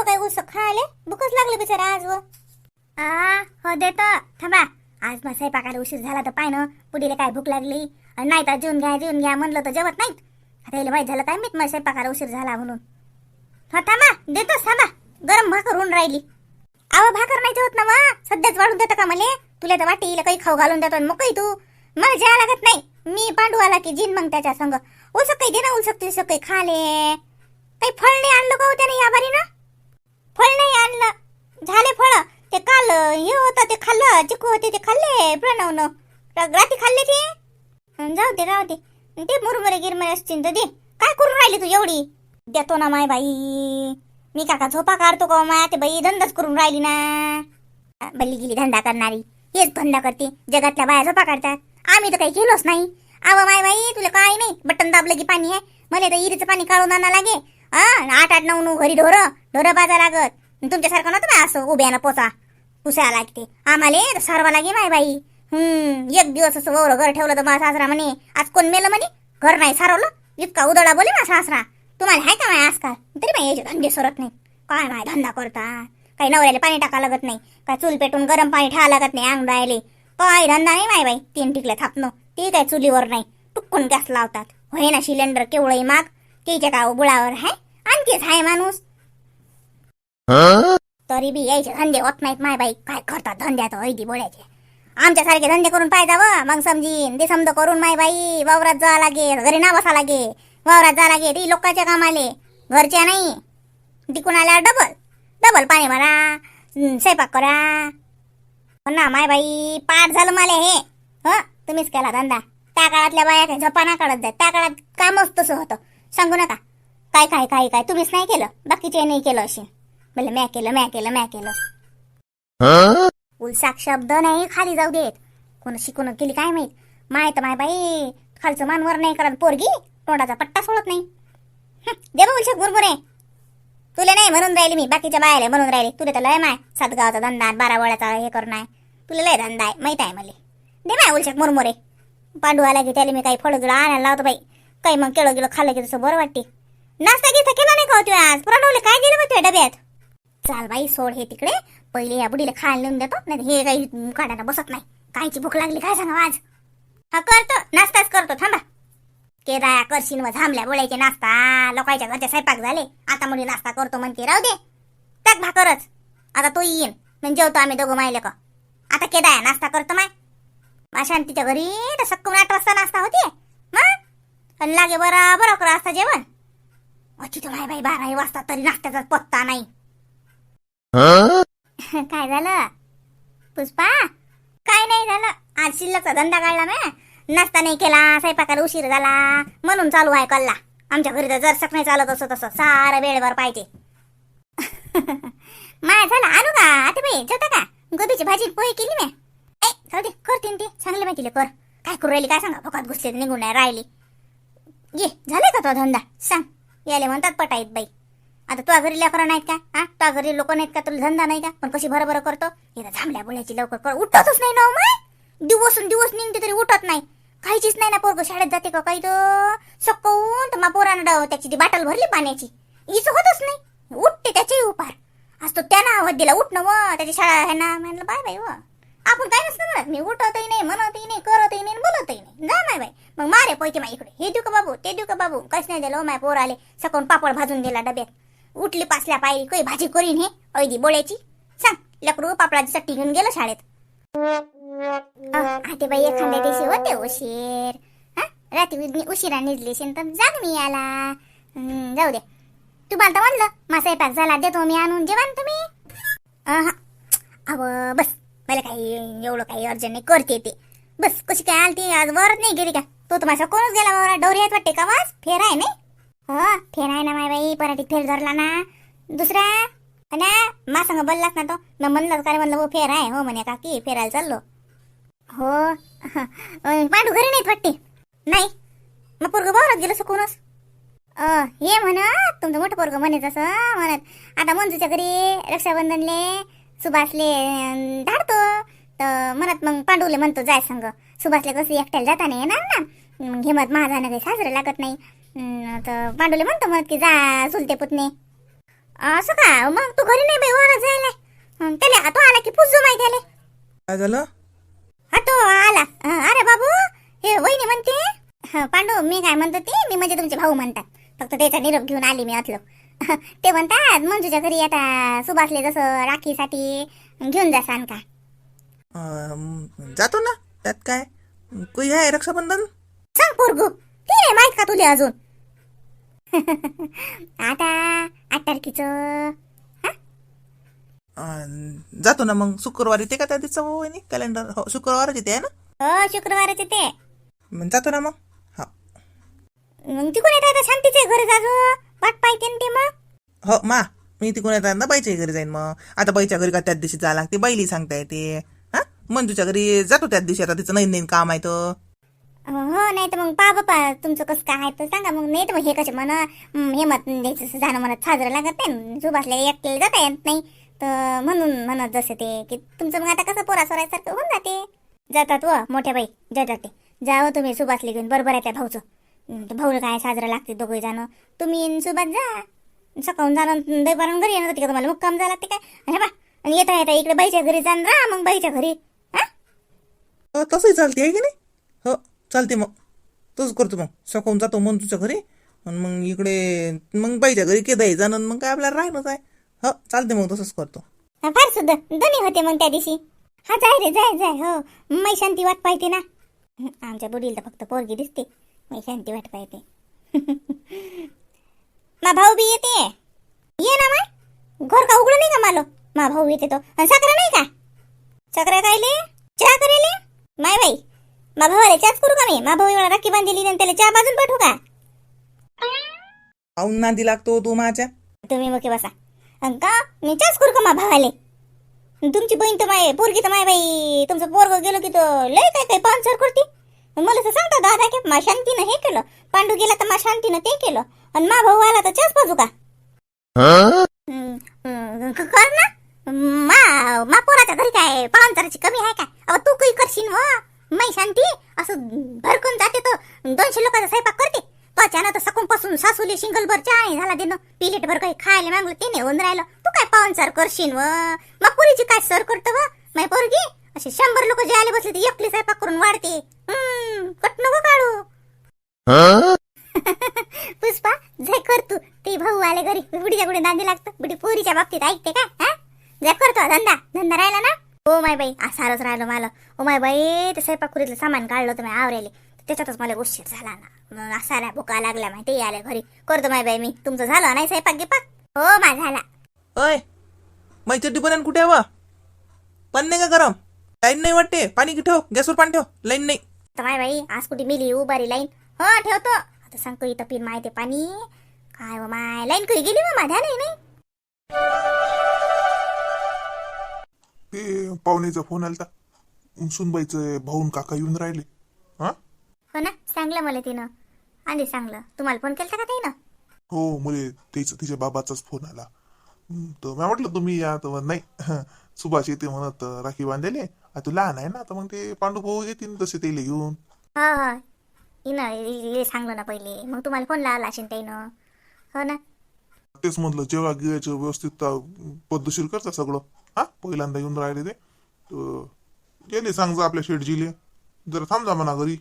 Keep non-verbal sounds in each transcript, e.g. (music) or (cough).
व काय उसक खायले? भूकच लागले बिचारा आज व. आ हो देतो थांबा. आज मग स्वयंपाकाला उशीर झाला तर पाय ना पुढीला काय भूक लागली? नाही तर जेवून घ्या जेवून घ्या म्हणलं तर जेवत नाहीत. आता याला झालं काय मी मग स्वयंपाकाला उशीर झाला म्हणून. हा थांबा. देतोच थांबा. गरम भाकर होऊन राहिली. आव भाकर नाही जेवत ना मग सध्याच वाढून देतं का मला? तुला तर वाटीला काही खाऊ घालून देतो मग काही तू. मला जा लागत नाही. मी पांडू आला की जिन मग त्याच्या संग. उसक काही देणं ना उलसक तिसक काही खाले. काही फळ नाही आणलं का हो त्याने या बारी ना फळ नाही आणलं झाले फळ ते काल हे चिकू होते ते खाल्ले प्रणवनं रात्री खाल्ले ते. जाऊ दे राहू दे. ते मुरमुरे गिरमुरे असतील तर दे. काय करून राहिली तू एवढी? देतो ना माय बाई. मी काका झोपा काढतो का हो माया? ते बाई धंदाच करून राहिली ना. बल्ली गेली धंदा करणारी. हेच धंदा करते. जगातल्या बाया झोपा काढतात. आम्ही तर काही केलोच नाही. आवा माय बाई तुला काय नाही. बटन दाबलं की पाणी आहे. मला तर इरीचं पाणी काढून आणा लागे हा आठ आठ नऊ नऊ घरी ढोरं. ढोरं बाजा लागत. तुमच्यासारखं नव्हतं असं उभ्यानं पोचा. पुसायला लागते. आम्हाला सारवा लागे माय बाई. हम्म एक दिवस असं ववर घर ठेवलं तर माझा सासरा म्हणे आज कोण मेलं म्हणे? घर नाही सारवलं. इतका उदळा बोले माझा सासरा. तुम्हाला आहे का माय आजकाल तरी माय याचे धंदे सरत नाही काय माय धंदा करता? काही नवऱ्याला पाणी टाका लागत नाही. काय चूल पेटून गरम पाणी ठेवा लागत नाही अंग राहिले काय धंदा नाही माय बाई. तीन टिकले थापणं. ते काय चुलीवर नाही. टुक्कून गॅस लावतात. होय ना सिलेंडर केवळही माग केच्या का बुळावर आहे आणखीच आहे माणूस. तरी बी यायचे धंदे होत नाहीत माय बाई. काय करतात धंद्यात? ऐदी बोलायचे. आमच्यासारखे धंदे करून पाहिजे व मग समजीन ते समज करून माय बाई वावरात जा लागे घरी ना बसा लागे वावरात जा लागे ती लोकांच्या कामाले. घरच्या नाही. तिकून आल्यावर डबल डबल पाणी मारा स्वयंपाक करा. हो ना माय बाई पाठ झालं मला हे. ह तुम्हीच केला धंदा. त्या काळातल्या बाया काही झोपा ना काढत जात त्या काळात कामच तसं होतं. सांगू नका. काय काय काय काय तुम्हीच नाही केलं. बाकीचे नाही केलं अशी. म्हणलं म्या केलं म्या केलं म्या केलं. उलसाक शब्द नाही खाली जाऊ देत. कोण शिकून केली काय माहीत? माय तर माय बाई खालचं मानवर नाही करत पोरगी तोंडाचा पट्टा सोडत नाही. दे बा उलशक मुरमुरे तुला नाही म्हणून राहिली मी बाकीच्या बायाला म्हणून राहिली. तुला तर लय माय सात गावाचा धंदा बारा वळ्याचा हे करून आहे. तुला लय धंदा आहे माहीत आहे मला. दे माय उलशक मुरमुरे. पांडू आला की त्याला मी काही फळं गिळं आणायला लावतो बाई. काही मग केळं गिळं खाल्लं की तसं बरं वाटते. नाश्ता घेता केला नाही का हो तू आज? प्रणवले काय दिलं मग तुझ्या डब्यात? चाल बाई सोड हे तिकडे. पहिले या बुडीला खायला नेऊन देतो नाही हे काही काढायला बसत नाही. कायची भूक लागली काय सांगा आज? हा करतो. नाश्ताच करतो थांबा. केदाया करशील व झांबल्या बोलायचे नाश्ता. लोकांच्या घरचे स्वयंपाक झाले. आता मुली नाश्ता करतो म्हणते राहू दे. टाक भाकरच. आता तो येईन. म्हणजे जेवतो आम्ही दोघं मायले का आता केदाया नाश्ता करतो माय. मा शांतीच्या घरी तर सक्कून आठ वाजता नाश्ता होते. आणि लागे बराबर अकरा वाजता जेवण. अची तर माय बाई बारा वाजता तरी नाश्त्याचा पत्ता नाही. काय झालं? पुष्पा? काय नाही झालं. आज शिल्लकचा धंदा काढला मी. नाश्ता नाही केला स्वयंपाकाला उशीर झाला. म्हणून चालू आहे कल्ला. आमच्या घरी तर जरसक नाही चालत असं तसं. सारं वेळेवर पाहिजे (laughs) माय झालं. आणू का? आता बाई जेवता का? गोबीची भाजी पोहे केली मी. ए जाऊ दे. करते ते. चांगले माहिती कर. काय करू राहिली? काय सांगा? फकत घुसले निघून नाही राहिली. ये झाले का तो धंदा? सांग. याले म्हणतात पटाईत बाई. आता तुझ्या घरी लेकरं नाहीत का? हा? तुझ्या घरी लोक नाहीत का? तुला धंदा नाही का? पण कशी बरं बरं करतो इथं थांबल्या बोलायची लवकर कर उठतच नाही ना हो माय. दिवसून दिवस निघते तरी उठत नाही. काहीचीच नाही ना पोरग शाळेत जाते का काही तर? सकवून तर मा पोरानं डाव त्याची ती बाटल भरली पाण्याची इच होतच नाही. उठते त्याची उपार. आज तो त्यानं आवाज दिला उठणं व. त्याची शाळा आहे ना. म्हणलं बाय बाय व. आपण काय नसतं म्हणत. मी उठतही नाही म्हणतही नाही करतही नाही बोलतही नाही. जा माय बाय मग मारे पैसे माय इकडे. हे देऊ का बाबू? ते देऊ का बाबू? काहीच नाही दिलं हो माय पोर आले सकून पापड भाजून दिला डब्यात. उठली पासल्या पायरी कोई भाजी करीन हे? ऐदी बोळ्याची. सांग लकडू पापडाची चट्टी घेऊन गेलं शाळेत. आते बाई एखाद्या दिवशी होते उशीर. रात्री मी उशिरा निजली शेन तर जाग मी याला. जाऊ दे. तुम्हाला तर म्हणलं मा स्वयंपाक झाला देतो मी आणून. जेवण तुम्ही? अव बस. मला काही एवढं काही अर्जंट नाही करते ते. बस कशी काय आलती आज? वरच नाही गेली का? तो तर माझा कोणच गेला डोरी डवरी आहेत वाटते का वाज फेर आहे नाही? हो फेर आहे ना माय बाई पराठीत फेर धरला ना. दुसरा? ना मा संग बोललास ना तो. मी म्हणलं काय म्हणलं हो, फेर आहे हो म्हणे काकी फेरायला चाललो. हो पांडू घरी नाहीत वाटते. नाही. मग पोरग बावरात गेलं सुकूनच. अ, हे म्हण तुमचं मोठं पोरग म्हणे असं म्हणत आता मंजूच्या घरी रक्षाबंधनले सुभाषले धाडतो. तर म्हणत मग पांडूले म्हणतो जाय संग. सुभाषले कसं एकट्याला जाता नाही येणार ना. मग हेमत महाजानं काही साजरं लागत नाही. तर पांडुले म्हणतो म्हणत की जा चुलते पुतणे. असं का? मग तू घरी नाही बाई वर जायला. त्याला तो आला की पुजू माहिती त्याले. काय झालं? हा तो आला. अरे बाबू हे वहिनी म्हणते. पांडू मी काय म्हणतो ते मी म्हणजे तुमचे भाऊ म्हणतात. फक्त त्याचा निरोप घेऊन आली मी अतलो ते म्हणतात मंजूच्या घरी आता सुभाषले जसं राखीसाठी घेऊन जासान का. जातो ना त्यात काय? कुई आहे रक्षाबंधन? सांग पोरगू. ते नाही माहीत का तुले अजून? (laughs) आता आठ तारखेचं अं, जातो ना मग शुक्रवारी ते का त्या दिवसा वहिनी कॅलेंडर हो शुक्रवारच येते आहे ना? हो शुक्रवारचे ते मग जातो ना मग. हा. मग तिकडे येत आता शांतीचे घरी जाजो. वाट पाहिजे न ते मग. हो मा मी तिकडून येतात ना बाईच्या घरी जाईन मग. आता बाईच्या घरी का त्याच दिवशी जायला लागते? बाईली सांगता येते. हा? मंजूच्या घरी जातो त्याच दिवशी आता तिचं नवीन नवीन काम आहे तर. हो नाही तर मग पा बापा तुमचं कसं काय आहे तर सांगा. मग नाही तर मग हे कसे म्हणा हे मत द्यायचं जाणं मला साजरं लागत नाही. सुभाषला एकट्याला जाता येत नाही. तर म्हणून म्हणत जसे ते की तुमचं मग आता कसं पोरा सोरायसारखं होऊन जाते. जातात व मोठ्या बाई जातात ते. जावं तुम्ही सुभाषले घेऊन बरोबर आहे त्या भाऊचं. भाऊ भाऊला काय साजरं लागते दोघे जाणं. तुम्ही सुभाष जा. सकाळून जाणं दैपारून घरी येणार होती का तुम्हाला? मुक्काम झाला ते काय? हे बा आणि येता येता इकडे बाईच्या घरी जाण रा मग बाईच्या घरी. हा? हो तसंही चालते आहे की नाही? हो. चालते मग. तसंच करतो मग. सकाळून जातो मंजूच्या घरी. आणि मग इकडे मग बाईच्या घरी केदाई जाणं मग काय आपल्याला राहणंच आहे. हो चालते मग तसंच करतो. फार सुद्धा दोन्ही होते मग त्या दिवशी. हा जाय रे जाय जाय. हो मै शांती वाट पाहिजे ना. आमच्या बुडील तर फक्त पोरगी दिसते. मै शांती वाट पाहिजे (laughs) मा भाऊ बी येते. ये ना मा घर का उघडं नाही का मालो? मा भाऊ येते तो. आणि नाही का? साखरा कायले चहा करेले? माय बाई. मा भावाला चहाच करू का मी? मा भाऊ एवढा राखी बांधली आणि त्याला चहा बाजून पाठवू का? पाहून नांदी लागतो तू माझ्या. तुम्ही मग बसा. अन का? मी चहाच करू का मा भावाले? तुमची बहीण तर माय पोरगी तर माय बाई. तुमचं पोरग गेलो की तो लय काय काय पानसर करते. मला तर सांगता दादा की मा शांतीनं हे केलं. पांडू गेला तर मा शांतीनं ते केलं. आणि मा भाऊ आला तर चहाच बाजू का? हं, हं, क- कर ना. मा मा पोराच्या घरी काय? पानसराची कमी आहे का? अहो तू काही करशील व मै शांती असं भरकून जाते तो. दोनशे लोकांचा स्वयंपाक करते. तो अचानक तर सकून सासूले शिंगल भर चहा झाला देणं. पिलेट भर काही खायला मागलं ते नेऊन होऊन राहिलं. तू काय पाहुणचार करशील व? मग पुरीची काय सर करतो व? माय पोरगी असे शंभर लोक जे आले बसले ते एकली स्वयंपाक करून वाढते. हम्म, कट नको काढू. (laughs) पुष्पा जाय कर तू. ते भाऊ आले घरी. बुडीच्या गुडे नांदी लागतं. बुडी पोरीच्या बाबतीत ऐकते का? हा? जा करतो धंदा. धंदा राहिला ना? हो माय बाई सारच राहिलो मला. ओ माय बाई ते स्वयंपाकुरीतलं सामान काढलं होतं मी आवरेले. त्याच्यातच मला उशीर झाला ना. मग असाला भुका लागला माहिती ते आले घरी. करतो माय बाई मी. तुमचं झालं नाही स्वयंपाक गिपाक? हो मा झाला. अय मै चड्डी पर्यंत कुठे आहे व? पाणी नाही का गरम? लाईन नाही वाटते. पाणी की ठेव. गॅसवर पाणी ठेव. लाईन नाही. तर माय बाई आज कुठे मिली उभारी लाईन? हो ठेवतो. आता सांगतो इथं पिन माहिती पाणी. काय माय लाईन कधी गेली मग माझ्या नाही नाही. ते पाहुणेचा फोन आलता. सुनबाईचं भाऊन काका येऊन राहिले. हा? हो ना सांगलं मला तिनं. आधी सांगलं. तुम्हाला फोन केलता का ताईनं? हो मुले त्याच तिच्या बाबाचाच फोन आला. हं, तर मी म्हटलं तुम्ही या. तर म्हण, नाही. (laughs) सुभाष येते म्हणत राखी बांधलेले आता तू लहान आहे ना तर मग ते पांडू भाऊ येतील तसे त्याला घेऊन. हो हो. हिनं हिला सांगलं ना पहिले. मग तुम्हाला फोन लावला असेल ताईनं. हो ना. तेच म्हटलं जेव्हा गिरायचं व्यवस्थित अं, पद्धतशीर करता सगळं. हा पहिल्यांदा येऊन राहिले ते. तर गेले सांगजा आपल्या शेटजीले जरा थांबजा म्हणा घरी.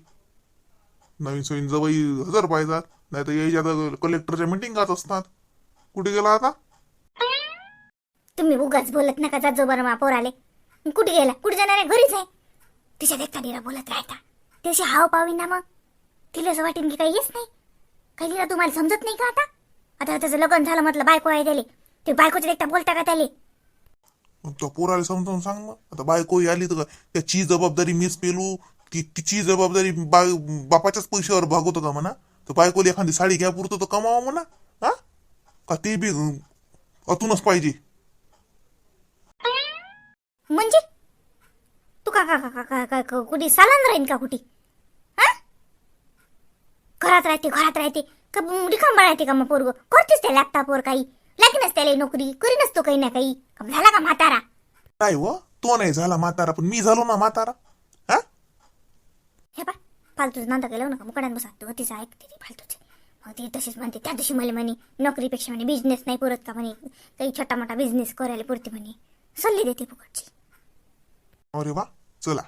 नवीन सोयीन जवळ हजर पाहिजात नाही तर यायच्या आता कलेक्टरच्या मिटिंगात असतात. कुठे गेला आता? तुम्ही उगाच बोलत नका जात जो बरं मा पोराले. कुठे गेला? कुठे जाणार आहे? घरीच आहे. तिच्या देखता निरा बोलत राहता. त्याशी हाव पावी ना मग. तिला असं वाटेन की काही येच नाही. काही तिला तुम्हाला समजत नाही का आता? आता त्याचं लग्न झालं म्हटलं बायको आहे त्याले. ते बायकोच्या देखता बोलता का त्याले? मग त्या पोराला समजावून सांग मग. आता बायको आली तर त्याची जबाबदारी मीच पेलू. ती तिची जबाबदारी बाय बापाच्याच पैशावर भागवतो का म्हणा. तर बायकोला एखादी साडी घ्या पुरतो तर कमावा म्हणा. हा? का ते बी अतूनच पाहिजे. म्हणजे? तू का का का का का का का कुठे सालान राहीन का कुठे? हा? घरात राहते घरात राहते. का रिकाम राहते का मग पोरग? करतेस त्या लॅपटॉपवर काही. लागेनच त्याला नोकरी करीनच तो काही ना काही. झाला का म्हातारा? काय व तो नाही झाला म्हातारा पण मी झालो ना म्हातारा. हा? हे पा फालतूच नंतर केलं नका मुकड्यान बसा. तू तिचं ऐकते ती फालतूच हो ते तशीच म्हणते त्या दिवशी मला म्हणे नोकरीपेक्षा म्हणे बिझनेस नाही पुरत का म्हणे काही छोटा मोठा बिझनेस करायला पुरते म्हणे. सल्ले देते फुकटची. अरे वा चला.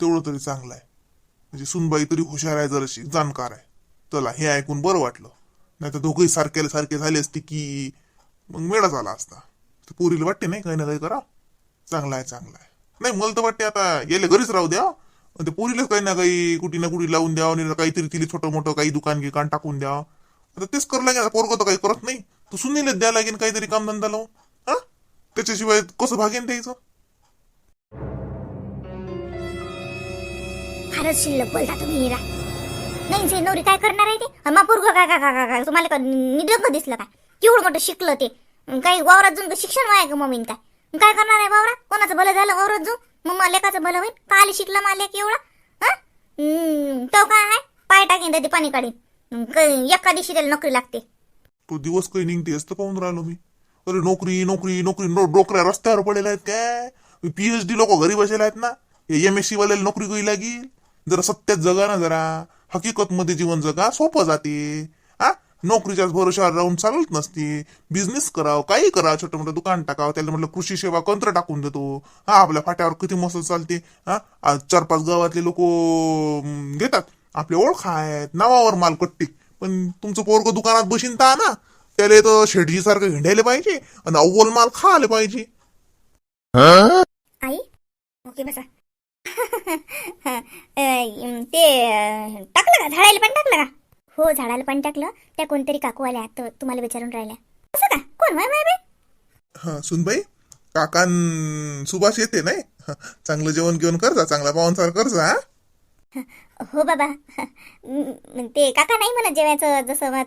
तेवढं तरी चांगलं आहे. म्हणजे सुनबाई तरी हुशार आहे जराशी जाणकार आहे. चला हे ऐकून बरं वाटलं. नाही तर दोघंही सारखे सारखे झाले असते की मग मेळा झाला असता. तर पोरीला वाटते नाही काही ना काही करा. चांगला आहे चांगला आहे. नाही मला तर वाटते आता गेले घरीच राहू द्या. आणि ते पोरीलाच काही ना काही कुठे ना कुठे लावून द्या आणि काहीतरी तिला छोटं मोठं काही दुकान गिकान टाकून द्यावं आता तेच करू लागेल पोरग तर काही करत नाही. तू सुनीलच द्या लागेल काहीतरी कामधंदा लावून. हा? त्याच्याशिवाय कसं भागेन द्यायचं फारच शिल्लक बोलता तुम्ही हिरा. नाही नवरी काय करणार आहे ते? मा पोरग काय काय काय काय तुम्हाला का दिसलं काय? केवढं मोठं शिकलं ते. काही वावरात जाऊन शिक्षण वाया का मम्मीन काय? काय करणार आहे वावरात? कोणाचं भलं झालं वावरात जाऊन? मग लेकाचं भलं होईल का शिकला मा लेक एवढा? तो काय आहे? पाय टाकीन त्याची पाणी काढीन. क- एका दिवशी त्याला नोकरी लागते. तो दिवस काही निघते असतं पाहून राहिलो मी. अरे नोकरी नोकरी नोकरी डोकऱ्या रस्त्यावर पडेल आहेत काय? पीएचडी लोक घरी बसेल आहेत ना? एम एस सी वाल्याला नोकरी काही लागेल? जरा सत्यात जगा ना जरा. हकीकत मध्ये जीवन जगा सोपं जाते. नोकरीच्याच भरोशावर राहून चालत नसते. बिझनेस करावं काही करा छोटं मोठं दुकान टाकावं त्याला म्हटलं कृषी सेवा कंत्र टाकून देतो. हा आपल्या फाट्यावर किती मस्त चालते. हा आज चार पाच गावातले लोक घेतात. आपले ओळख आहेत नावावर माल कट्टी. पण तुमचं पोरग दुकानात बशीन ता ना त्याला तर शेटजी सारखं हिंडायला पाहिजे आणि अव्वल माल खायला पाहिजे. आई ओके बसा. (laughs) ते टाकलं का? झाडायला पण टाकलं का? हो झाडाला पण टाकलं. त्या कोणतरी काकू आल्या तर तुम्हाला विचारून राहिल्या. असं का? कोण माय बाय हा सुनबाई काकान सुभाष येते नाही? हा, चांगलं जेवण घेऊन करजा चांगला पाहुणचार करजा हा? हो बाबा. ते काका नाही म्हणत जेवायचं जसं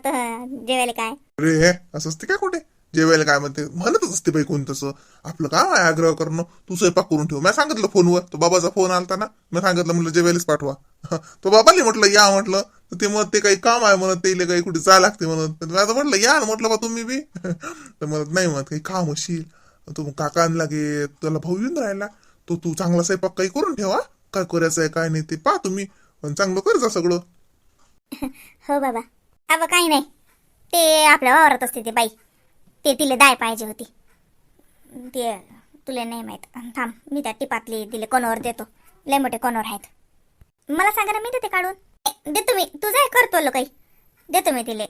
जेवायला काय? अरे हे असं असते काय कुठे? जेवायला काय म्हणते? म्हणतच असते बाई कोण तसं. आपलं काम आहे आग्रह करणं? तू स्वयंपाक करून ठेव. मी सांगितलं फोनवर. तो बाबाचा फोन आलता ना. मी सांगितलं म्हटलं जेवायलाच पाठवा. तो बाबाले म्हटलं या म्हटलं. ते मग ते काही काम आहे म्हणत ते काही कुठे जा लागते म्हणत. मी आता म्हटलं या ना म्हटलं बा तुम्ही बी. (laughs) तर म्हणत नाही म्हणत काही काम असेल. तू काका लागे त्याला भाऊ येऊन राहिला. तो तू चांगला स्वयंपाक काही करून ठेवा. काय करायचं आहे काय नाही ते पहा तुम्ही. पण चांगलं करजा सगळं. (laughs) हो बाबा. अबा काही नाही. ते आपल्या वावरात असते ते बाई. ते तिला दाय पाहिजे होती. ते तुला नाही माहीत. थांब मी त्या टिपातली तिले कोणावर देतो. लय मोठे कोणावर आहेत. मला सांगा ना मी देते काढून? देतो मी. तुझा करतो काही. देतो मी तिले.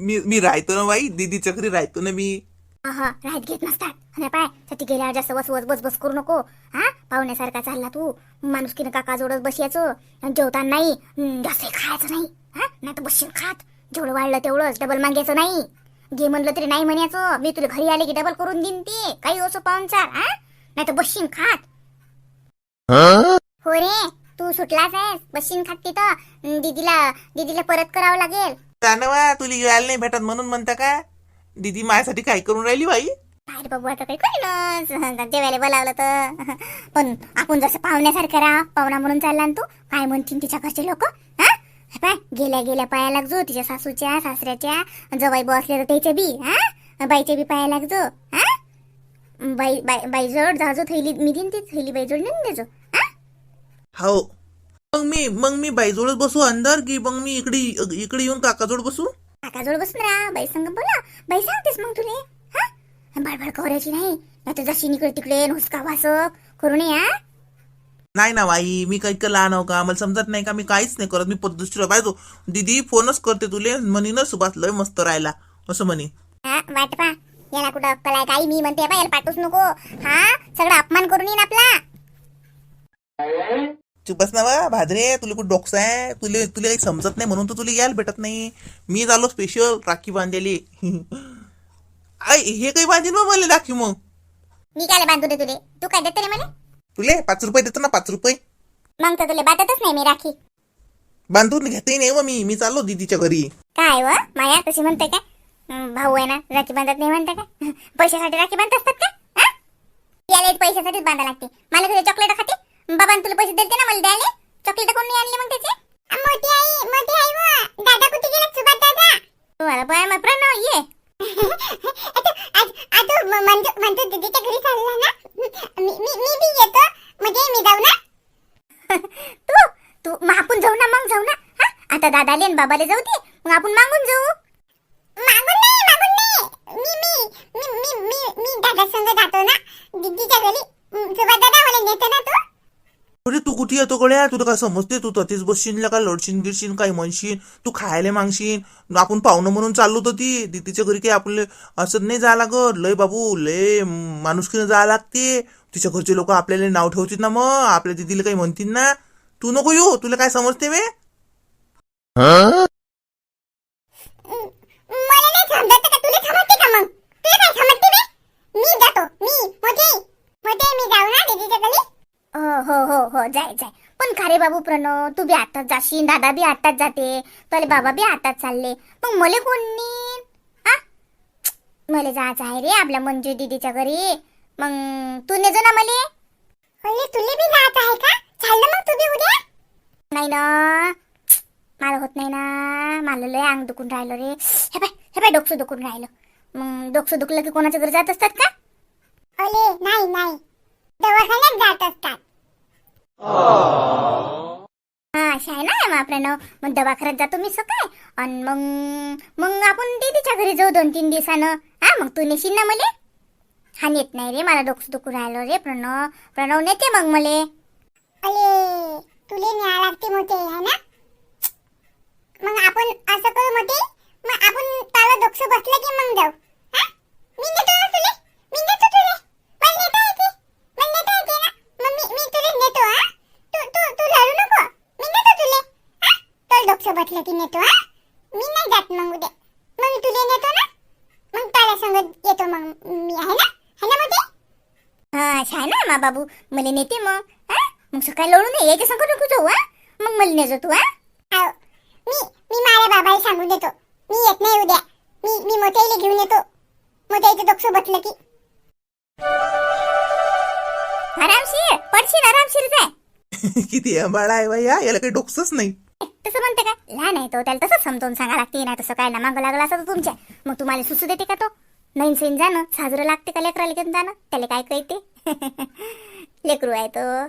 मी मी राहतो ना बाई. दीदीच्या घरी राहतो ना मी. हा राहत घेत नसतात. आणि पायसाठी गेल्यावर जास्त वस वस बस बस करू नको. हा? पाहुण्यासारखा चालला तू. माणुसकीनं काका जोडत बसायचं. आणि जेवताना नाही. हं, जास्त खायचं नाही. हा? नाही तर बसशील खात. जेवढं वाढलं तेवढंच. डबल मागायचं नाही. घे म्हणलं तरी नाही म्हणायचं. मी तुला घरी आले की डबल करून देईन ते. काही असो पाहुणचार हा? नाही तर बसशील खात. हो रे तू सुटलाच आहेस. बसशील खात तिथं. दीदीला दीदीला परत करावं लागेल. वा तुला यायला नाही भेटत म्हणून म्हणता का? दीदी माझ्यासाठी काय करून राहिली बाई? काय रे बाबू आता काही (laughs) जेवायला बोलावलं तर. (laughs) पण आपण जसं पाहुण्यासारखं राहा पाहुणा म्हणून चालला ना तू. काय म्हणतील तिच्या घरचे लोक? हा? हे पाय गेल्या गेल्या पाया लागजो. तिच्या सासूच्या सासऱ्याच्या जवाई बसले तर त्याच्या बी हा? बाईच्या बी पाया लागजो हा? बाई बाई बाई जवळ जाजो थैली मी देईन ती थैली बाई जवळ नेऊन देजो हा हो. मग मी मग मी बाईजवळच बसू अंदर की मग मी इकडे इकडे येऊन काकाजवळ बसू? काकाजवळ बसून राहा बाई संग बोला. बाई सांगतेस मग तुले हा? बडबड करायची नाही नाही तर जशी निकड तिकडे नुसका वासक करू नये हा नाही ना बाई मी काही का लहान आहो का? मला समजत नाही का मी काहीच नाही करत मी पद्धतशीर पाहिजो दीदी फोनच करते तुले म्हणी ना सुभाष लय मस्त राहिला असं म्हणे. हा वाट पा याला कुठं अक्कल आहे काही मी म्हणते बा याला पाठवूच नको. हा? सगळा अपमान करून येईन आपला. चुपस ना बा भादरे तुला कुठं डोकसा आहे? तुले तुला काही समजत नाही म्हणून तर तुला यायला भेटत नाही. मी झालो स्पेशल राखी बांधलेली. (laughs) आय हे काही बांधील मग मला राखी मग? मी काय बांधू दे तुले? तू काय देते रे मला? तुले पाच रुपये देतो ना पाच रुपये. मग तर तुला बांधतच नाही मी राखी. बांधून घेते नाही व मी. मी चाललो दीदीच्या घरी. काय व? माया तशी म्हणते काय? भाऊ आहे ना राखी बांधत नाही म्हणता का? (laughs) पैशासाठी राखी बांधत असतात का? याला पैशासाठीच बांधा लागते. मला तुझे चॉकलेट खाते. बाबा तुला पैसे दिलते ना मला द्यायला. चॉकलेट कोण नाही आणले मग त्याचे? मोठी आई मोठी आई व. दादा कुठे गेला? सुभाष दादा. तुम्हाला बाय मग प्रणव ये म्हणतो दीदीच्या घरी चालला ना? मी मी मी बी येतो. म्हणजे मी जाऊ ना? (laughs) तू तू मग जाऊ ना. हा? आता दादाले आणि बाबाले जाऊ दे. मग आपण मागून नाही मागून नाही मी मी मी मी मी मी दादा संग जातो ना दीदीच्या घरी सुभाष दादा मला नेतो ना तू अरे तू कुठे तुला काय समजते तू ततीच बसशील का लढशीन गिरशीन काही म्हणशील तू खायला मागशील आपण पाहुणं म्हणून चाललो तर ती. दीदीच्या घरी काही आपले असं नाही जायला लागत. लय बाबू लय माणुसकीनं जायला लागते. तिच्या घरचे लोक आपल्याला नाव ठेवतील ना मग. आपल्या दीदीला काही म्हणतील ना. तू नको येऊ. तुला काय समजते वे मी हो हो हो. जाय जाय. पण खरे बाबू प्रणव तू बी आताच जाशील दादा बी आताच जाते तुले बाबा बी आताच चालले. मग मले कोण? हा मला जायचं आहे रे आपल्या मंजू दीदीच्या घरी. मग तू ने जो ना मले. अरे तुले बी जायचं आहे का? चाललं मग तू बी उद्या. नाही ना. मला होत नाही ना. मला लय अंग दुखून राहिलं रे. हे पाय हे पाय डोकं दुखून राहिलं. मग डोकं दुखलं की कोणाच्या घरी जात असतात का? अले नाही नाही. दवाखान्यात जात असतात. हा अशा आहे ना मग प्रणव. मग दवाखान्यात जातो मी सकाळ. आणि मग मग आपण दीदीच्या घरी जाऊ दोन तीन दिवसानं. हा मग तू नेशील ना मले? हा नेत नाही रे मला डोकं दुखू राहिलं रे प्रणव. प्रणव नेते मग मले. अरे तुले न्याय लागते मोठे आहे ना? मग आपण असं करू मोठे मग आपण त्याला डोक्स बसलं की मग जाऊ. हा? मी नेतो ना तुले? मी नेतो तुले मला नेता येते मला नेता येते ना मग मी मी तुले नेतो हा तू तू तू लढू नको मी नेतो तुले हा तो डोक्स बसलं की नेतो हा? मी नाही जात मग उद्या. मग मी तुले नेतो ना? मग त्याला संगत येतो मग मी आहे ना? है ना मोठे हा आहे ना मा बाबू. मला नेते मग हा? मग सकाळी लढू नये याच्या संग नको जाऊ हा? मग मला नेजो तू हा? मी मी माझ्या बाबाला सांगून देतो. मी येत नाही उद्या. मी मी मोठ्याईला घेऊन येतो. मोठ्याईचं डोकं बसलं की. आरामशीर पडशील आरामशीर जाय (laughs) किती बाळा आहे बाई हा? याला काही डोकसच नाही. तसं म्हणते काय? लहान आहे तो त्याला तसंच समजावून सांगा लागते नाही तसं काय ना मागं लागला असं तुमच्या. मग तुम्हाला सुसू देते का तो? नवीन सैन जाणं साजरं लागते का लेकराला घेऊन जाणं? त्याला काय कळते? (laughs) लेकरू आहे तो.